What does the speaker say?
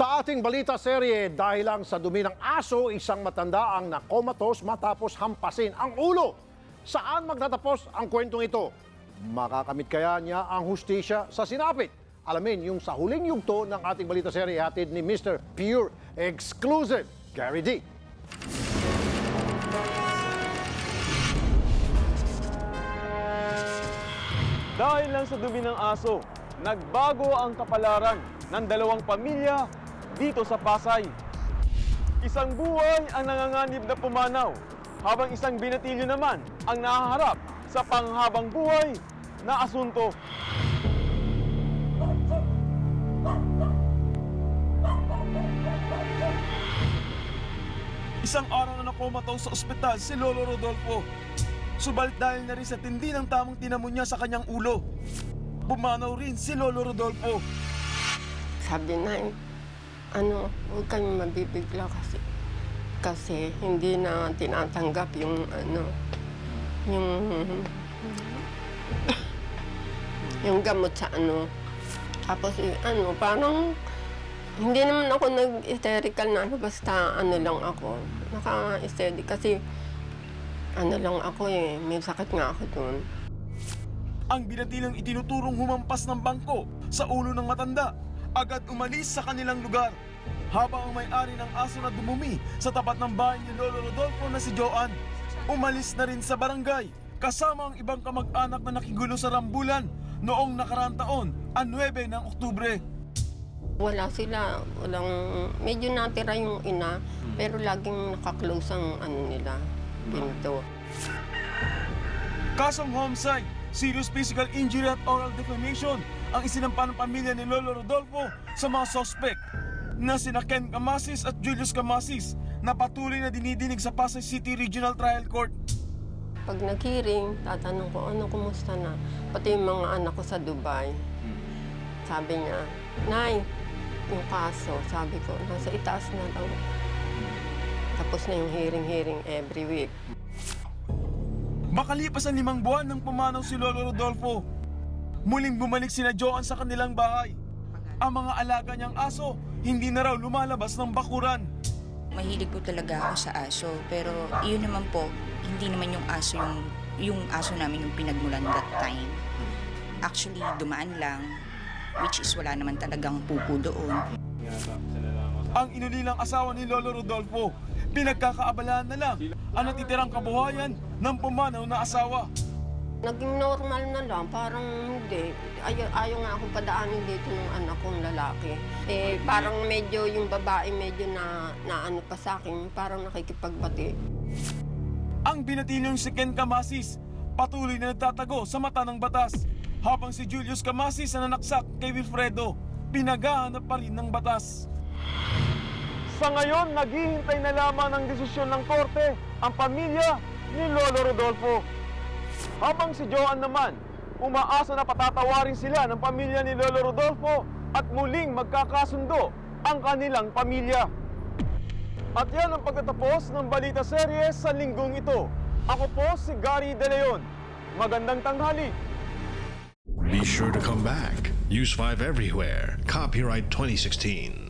Sa ating balita serye, dahil lang sa dumi ng aso, isang matanda ang nakomatos matapos hampasin ang ulo. Saan magtatapos ang kwentong ito? Makakamit kaya niya ang hustisya sa sinapit? Alamin yung sa huling yugto ng ating balita serye hatid ni Mr. Pure Exclusive, Gary D. Dahil lang sa dumi ng aso, nagbago ang kapalaran ng dalawang pamilya dito sa Pasay. Isang buhay ang nanganganib na pumanaw, habang isang binatilyo naman ang nahaharap sa panghabang buhay na asunto. Isang araw na nakomataw sa ospital si Lolo Rodolfo. Subalit dahil na rin sa tindi ng tamang tinamo niya sa kanyang ulo. Pumanaw rin si Lolo Rodolfo. Sabi na, ano, huwag kayong mabibigla kasi kasi hindi na tinatanggap yung ano, yung yung gamot sa ano. Tapos eh, ano, parang hindi naman ako nag-hysterical na ano, basta ano lang ako. Naka-hysteric kasi ano lang ako eh, may sakit nga ako doon. Ang binatilang itinuturong humampas ng bangko sa ulo ng matanda. Agad umalis sa kanilang lugar. Habang ang may-ari ng aso na dumumi sa tapat ng bahay ni Lolo Rodolfo na si Joan, umalis na rin sa barangay kasama ang ibang kamag-anak na nakigulo sa rambulan noong nakaraang taon, ang 9 ng Oktubre. Wala sila, walang, medyo natira yung ina, pero laging nakaklose ang ano nila, pinto. Kasong homicide, serious physical injury at oral defamation ang isinampa ng pamilya ni Lolo Rodolfo sa mga sospek na sina Ken Camasis at Julius Camasis na patuloy na dinidinig sa Pasay City Regional Trial Court. Pag nag-hearing, tatanong ko, ano, kumusta na? Pati yung mga anak ko sa Dubai. Sabi niya, Nay, yung kaso, sabi ko, nasa itaas na daw. Tapos na yung hearing-hearing every week. Makalipas ang limang buwan nang pumanaw si Lolo Rodolfo, muling bumalik sina Joan sa kanilang bahay. Ang mga alaga niyang aso hindi na raw lumalabas ng bakuran. Mahilig po talaga ako sa aso, pero yun naman po, hindi naman yung aso yung, yung aso namin yung pinagmulan that time. Actually, dumaan lang, which is wala naman talagang pupo doon. Ang inulilang asawa ni Lolo Rodolfo, pinagkakaabalahan na lang ang natitirang kabuhayan ng pumanaw na asawa. Naging normal na lang, parang hindi. Ayaw, ayaw nga akong padaanin dito ng anak kong lalaki. Eh, parang medyo yung babae medyo na, na ano pa sa akin, parang nakikipagbati. Ang binatilyong si Ken Camasis, patuloy na nagtatago sa mata ng batas. Habang si Julius Camasis na nanaksak kay Wilfredo, pinagahanap pa rin ng batas. Sa ngayon, naghihintay na lamang ng desisyon ng korte ang pamilya ni Lolo Rodolfo. Habang si Joan naman, umaasa na patatawarin sila ng pamilya ni Lolo Rodolfo at muling magkakasundo ang kanilang pamilya. At yan ang pagtatapos ng Balita Serye sa linggong ito. Ako po si Gary De Leon. Magandang tanghali. Be sure to come back. Use 5 everywhere. Copyright 2016.